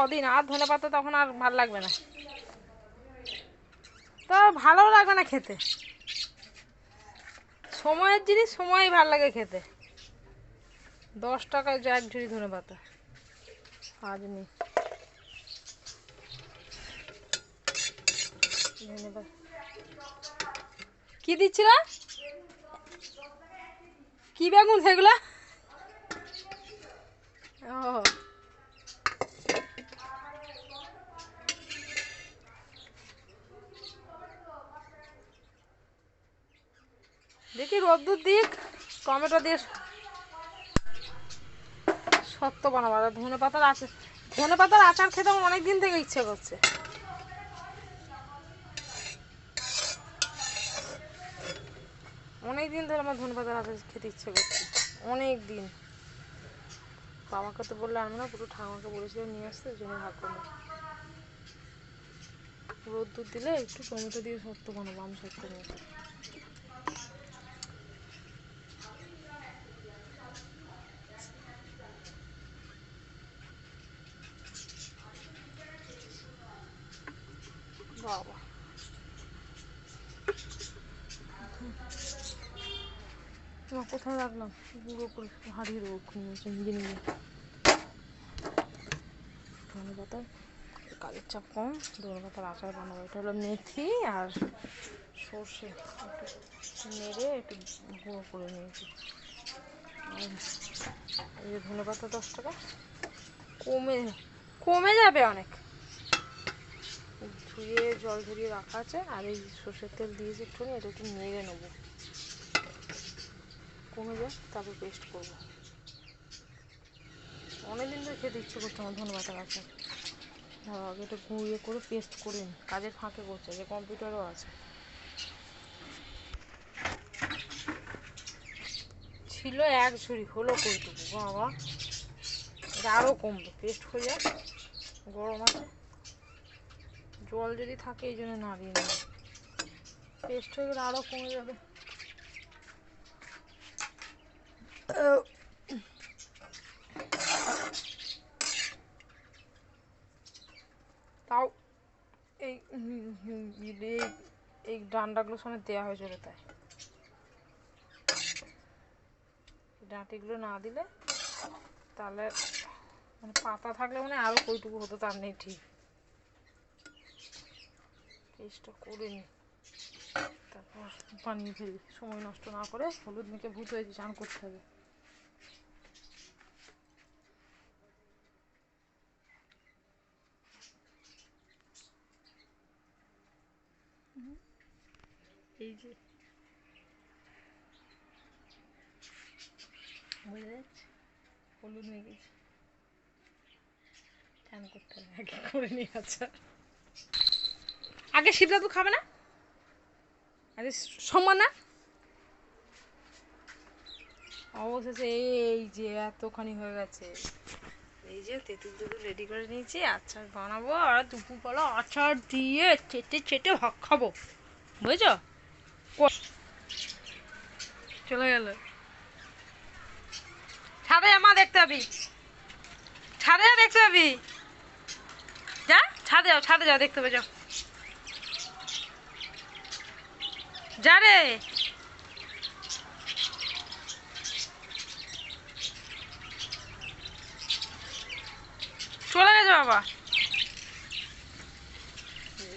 কদিন আর ধনে পাতা তখন আর ভালো লাগবে না। তো ভালো লাগবে না খেতে। সময়ের জিনিস সময় ভালো লাগে খেতে। দশ টাকায় যা এক ঝুড়ি ধনে পাতা। আজ নেই। কি দিচ্ছিলা? কি বেগুন সেগুলা? ও। দেখি রোদ্দুর দিক, টমেটো দিয়ে সত্য বানাবো। আর ধনে পাতার আচার, ধনে পাতার আচার খেতে আমার অনেক দিন থেকে ইচ্ছে করছে। অনেক দিন ধরে আমার ধনে পাতার আচার খেতে ইচ্ছে করছে। অনেক দিন বাবাকে তো বললে আমি না, পুরো ঠাকুমাকে বলেছিল নিয়ে আসতে জন্য ভাগ করল। রোদ্দুর দিলে একটু টমেটো দিয়ে সত্য বানাবো, আমি সত্য নিয়ে বাবা তোমার কোথায় রাখলাম গুঁড়ো করে হারিয়ে দেবো নিজে নিজে। ধনে পাতার কাজের চাপ কম ধনে পাতার আচার বানাবো, এটা হলো মেথি আর সর্ষে। একটু নেড়ে একটু গুঁড়ো করে নিয়েছি। আর এই যে ধনে পাতা দশ টাকা, কমে কমে যাবে অনেক। ধুয়ে, জল ঝরিয়ে রাখা আছে। আর এই সর্ষের তেল দিয়েছি একটুখানি, এটা একটু নেড়ে নেব। কমে যায় তারপর পেস্ট করব। অনেকদিন ধরে খেতে ইচ্ছে করছে আমার ধনে পাতা গাছে। ধরো আগে এটা গুঁড়িয়ে করে পেস্ট করে নিই। কাজের ফাঁকে করছে যে কম্পিউটারও আছে। ছিল এক ঝুড়ি, হলো কইটুকু, বাবা। এটা আরও কমবে পেস্ট হয়ে যায় গরম আছে। জল যদি থাকে, এই জন্য নাড়িয়ে নেব পেস্ট হয়ে গেলে আরও কমে যাবে। তাও এই এই- ডান্ডাগুলো সমেত দেওয়া হয়েছিল তাই। ডাঁটিগুলো না দিলে তাহলে মানে পাতা থাকলে মানে আরও কইটুকু হতো, তার নেই ঠিক। পেস্টটা করে নি। তারপর বানিয়ে ফেলি, সময় নষ্ট না করে হলুদ মেখে ভূত হয়েছে, চান করতে হবে। এই যে। হলুদ মেখেছি। চান করতে হবে, আগে করে নিয়ে আচ্ছা আগে শিবদাদু খাবে না? আরে সম্মান না? অবশেষে এই যে এতখানি হয়ে গেছে। এই যে তেঁতুল তেঁতুল রেডি করে নিয়েছি, আচার বানাবো, আর দুপুরবেলা আচার দিয়ে চেটে চেটে ভাত খাব। বুঝেছ? চলে গেল। ছাদে আমা দেখতে পাবি। ছাদে দেখতে পাবি। যা, ছাদে যাও ছাদে যাও, দেখতে পাবে যাও। যা রে। চলে গেছে বাবা।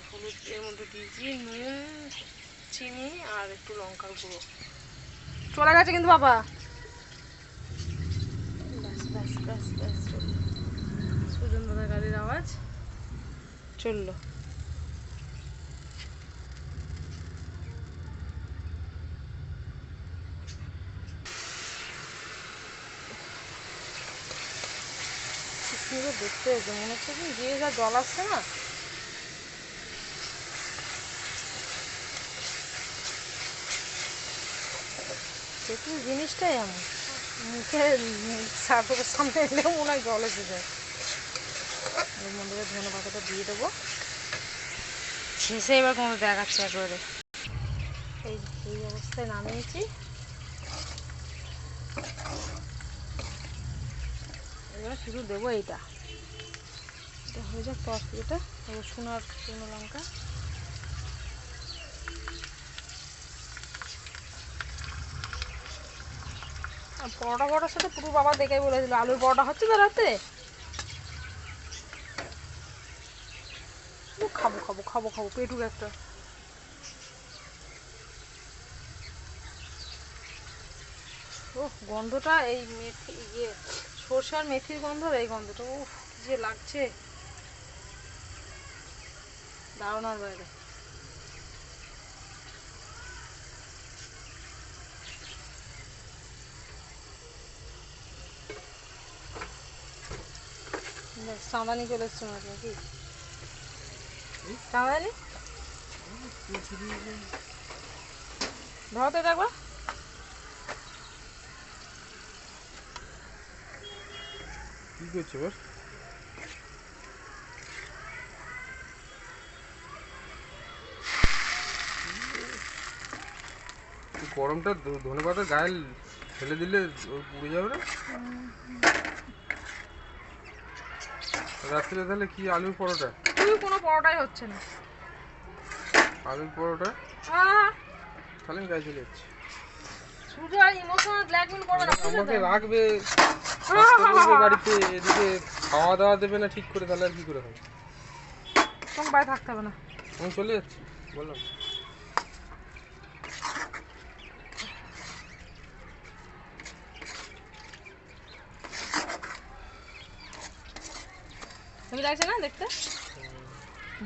হলুদ এর মধ্যে দিয়েছি নুন চিনি আর একটু লঙ্কার গুঁড়ো। চলে গেছে কিন্তু বাবা। সুজন দাদা গাড়ির আওয়াজ। চলল। সুন্দর দেখতে হয়েছে মনে হচ্ছে কি যে যা জল আসছে না। জিনিসটাই এমন, মুখে সার্ফের সামনে এলেও মনে হয় জল এসে যায়। মধ্যে ধনে পাতাটা দিয়ে দেবো। শেষে এবার কোনো দেখাচ্ছে একবারে। এই এই অবস্থায় নামিয়েছি। এবার শুধু দেবো এইটা। এটা হয়ে যাক তো এটা রসুন আর শুকনো লঙ্কা। পরোটা পরোটার সাথে পুরো বাবা দেখে বলেছিল, আলুর পরোটা হচ্ছে তো রাতে খাব খাব খাব খাব পেটুক একটা। ও গন্ধটা এই ইয়ে সর্ষে আর মেথির গন্ধ আর এই গন্ধটা কি যে লাগছে। দারুণার বাইরে। চাঁদানি চলে এসছে মাছ নাকি? চাঁদানি ধরো তো এটা কি করছে বস? গরমটা ধনে পাতার গায়ে ফেলে দিলে পুড়ে যাবে না? রাত্রে তাহলে কি আলুর পরোটা? তুই কোনো পরোটাই হচ্ছে না। আলুর পরোটা? তাহলে আমি গায়ে চলে যাচ্ছি। ইমোশনাল ব্ল্যাকমেল করবে না আমাকে রাখবে। থাকতে বাড়িতে এদিকে খাওয়া দাওয়া দেবে না ঠিক করে তাহলে আর কি করে হবে? তোমাকে বাড়ি থাকতে হবে না। আমি চলে যাচ্ছি বললাম তুমি লাগছে না দেখতে?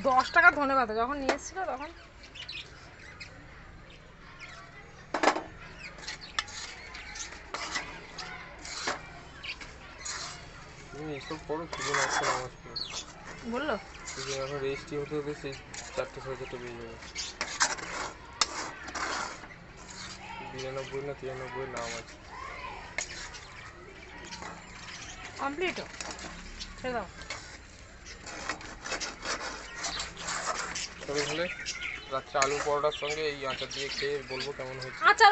দশ টাকা ধনে পাতা যখন নিয়ে এসেছিল তখন। তুমি এসব করো বলল? এখন রেজিস্ট্রি হতে হতে সেই চারটে সাড়ে চারটে বেজে যাবে। বিরানব্বই না তিরানব্বই নাম আছে। কমপ্লিট? ছেড়ে দাও। তবে তাহলে রাত্রে আলু পরোটার সঙ্গে এই আচার দিয়ে খেয়ে বলব কেমন হয়েছে আচ্ছা